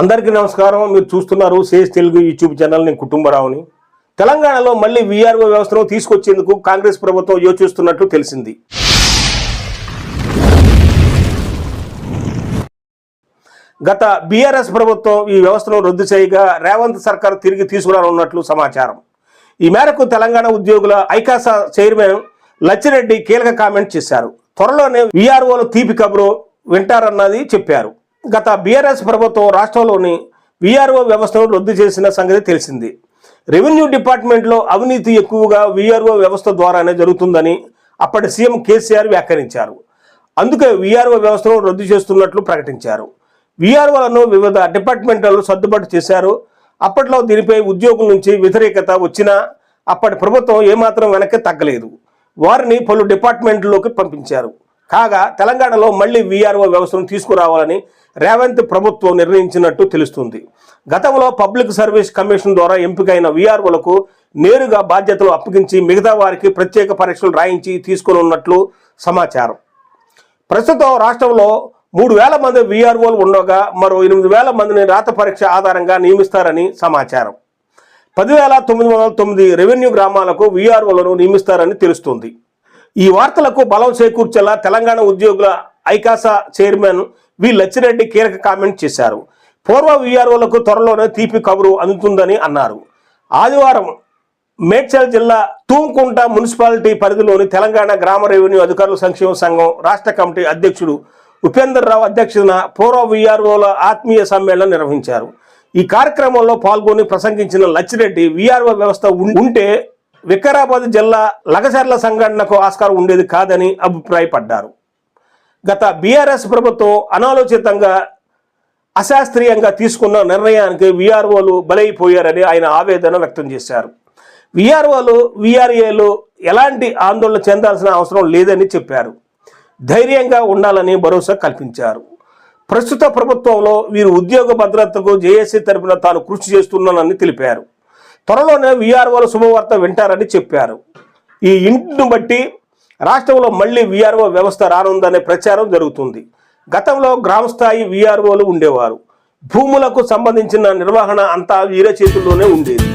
అందరికీ నమస్కారం. మీరు చూస్తున్నారు సేస్ తెలుగు యూట్యూబ్ ఛానల్. నేను కుటుంబరావుని. తెలంగాణలో మళ్ళీ వీఆర్ఓ వ్యవస్థను తీసుకొచ్చేందుకు కాంగ్రెస్ ప్రభుత్వం యోచిస్తున్నట్లు తెలిసింది. గత బీఆర్ఎస్ ప్రభుత్వం ఈ వ్యవస్థను రద్దు చేయగా రేవంత్ సర్కార్ తిరిగి తీసుకురానున్నట్లు సమాచారం. ఈ మేరకు తెలంగాణ ఉద్యోగుల ఐకాసా చైర్మన్ లచ్చిరెడ్డి కీలక కామెంట్ చేశారు. త్వరలోనే వీఆర్ఓలో తీపి కబురు వింటారన్నది చెప్పారు. గత బీఆర్ఎస్ ప్రభుత్వం రాష్ట్రంలోని వీఆర్ఓ వ్యవస్థను రద్దు చేసిన సంగతి తెలిసింది. రెవెన్యూ డిపార్ట్మెంట్లో అవినీతి ఎక్కువగా వీఆర్ఓ వ్యవస్థ ద్వారానే జరుగుతుందని అప్పటి సీఎం కేసీఆర్ వ్యాఖ్యానించారు. అందుకే వీఆర్ఓ వ్యవస్థను రద్దు చేస్తున్నట్లు ప్రకటించారు. వీఆర్ఓలను వివిధ డిపార్ట్మెంట్లలో సర్దుబాటు చేశారు. అప్పట్లో దీనిపై ఉద్యోగుల నుంచి వ్యతిరేకత వచ్చినా అప్పటి ప్రభుత్వం ఏమాత్రం వెనక్కి తగ్గలేదు. వారిని పలు డిపార్ట్మెంట్లోకి పంపించారు. కాగా తెలంగాణలో మళ్ళీ వీఆర్ఓ వ్యవస్థను తీసుకురావాలని రేవంత్ ప్రభుత్వం నిర్ణయించినట్టు తెలుస్తుంది. గతంలో పబ్లిక్ సర్వీస్ కమిషన్ ద్వారా ఎంపికైన వీఆర్ఓలకు నేరుగా బాధ్యతలు అప్పగించి మిగతా వారికి ప్రత్యేక పరీక్షలు రాయించి తీసుకునున్నట్లు సమాచారం. ప్రస్తుతం రాష్ట్రంలో మూడు వేల మంది వీఆర్ఓలు ఉండగా మరో ఎనిమిది వేల మందిని రాత పరీక్ష ఆధారంగా నియమిస్తారని సమాచారం. పదివేల తొమ్మిది వందల తొమ్మిది రెవెన్యూ గ్రామాలకు వీఆర్ఓలను నియమిస్తారని తెలుస్తుంది. ఈ వార్తలకు బలం చేకూర్చేలా తెలంగాణ ఉద్యోగుల ఐకాసా చైర్మన్ వి లచ్చిరెడ్డి కీలక కామెంట్ చేశారు. పూర్వ వీఆర్ఓలకు త్వరలోనే తీపి కబురు అందుతుందని అన్నారు. ఆదివారం మేడ్చల్ జిల్లా తూంకుంట మున్సిపాలిటీ పరిధిలోని తెలంగాణ గ్రామ రెవెన్యూ అధికారుల సంక్షేమ సంఘం రాష్ట్ర కమిటీ అధ్యక్షుడు ఉపేందర్ రావు అధ్యక్షతన పూర్వ వీఆర్ఓల ఆత్మీయ సమ్మేళనం నిర్వహించారు. ఈ కార్యక్రమంలో పాల్గొని ప్రసంగించిన లచ్చిరెడ్డి వీఆర్ఓ వ్యవస్థ ఉంటే వికారాబాద్ జిల్లా లగచర్ల సంఘటనకు ఆస్కారం ఉండేది కాదని అభిప్రాయపడ్డారు. గత బీఆర్ఎస్ ప్రభుత్వం అనాలోచితంగా అశాస్త్రీయంగా తీసుకున్న నిర్ణయానికి విఆర్ఓలు బలైపోయారని ఆయన ఆవేదన వ్యక్తం చేశారు. వీఆర్ఓలు విఆర్ఏలు ఎలాంటి ఆందోళన చెందాల్సిన అవసరం లేదని చెప్పారు. ధైర్యంగా ఉండాలని భరోసా కల్పించారు. ప్రస్తుత ప్రభుత్వంలో వీరు ఉద్యోగ భద్రతకు జేఏసీ తరపున తాను కృషి చేస్తున్నానని తెలిపారు. త్వరలోనే విఆర్ఓల శుభవార్త వింటారని చెప్పారు. ఈ ఇంటిని బట్టి రాష్ట్రంలో మళ్ళీ వీఆర్ఓ వ్యవస్థ రానుందనే ప్రచారం జరుగుతుంది. గతంలో గ్రామ స్థాయి వీఆర్ఓలు ఉండేవారు. భూములకు సంబంధించిన నిర్వహణ అంతా వీర చేతుల్లోనే ఉండేది.